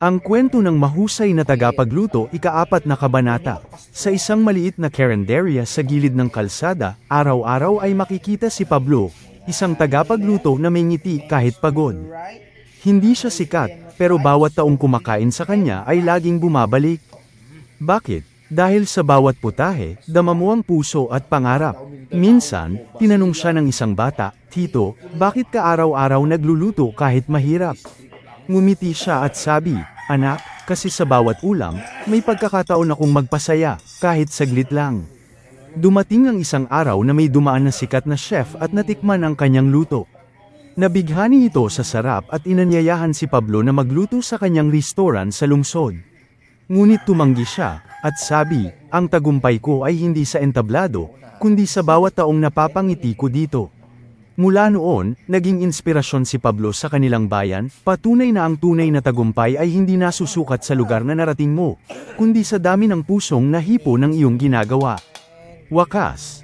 Ang kwento ng mahusay na tagapagluto ikaapat na kabanata. Sa isang maliit na karinderya sa gilid ng kalsada, araw-araw ay makikita si Pablo, isang tagapagluto na may ngiti kahit pagod. Hindi siya sikat, pero bawat taong kumakain sa kanya ay laging bumabalik. Bakit? Dahil sa bawat putahe, dama ang puso at pangarap. Minsan, tinanong siya ng isang bata, Tito, bakit ka araw-araw nagluluto kahit mahirap? Ngumiti siya at sabi, Anak, kasi sa bawat ulam, may pagkakataon akong magpasaya, kahit saglit lang. Dumating ang isang araw na may dumaan na sikat na chef at natikman ang kanyang luto. Nabighani ito sa sarap at inanyayahan si Pablo na magluto sa kanyang restoran sa lungsod. Ngunit tumanggi siya, at sabi, ang tagumpay ko ay hindi sa entablado, kundi sa bawat taong napapangiti ko dito. Mula noon, naging inspirasyon si Pablo sa kanilang bayan, patunay na ang tunay na tagumpay ay hindi nasusukat sa lugar na narating mo, kundi sa dami ng pusong nahipo ng iyong ginagawa. Wakas.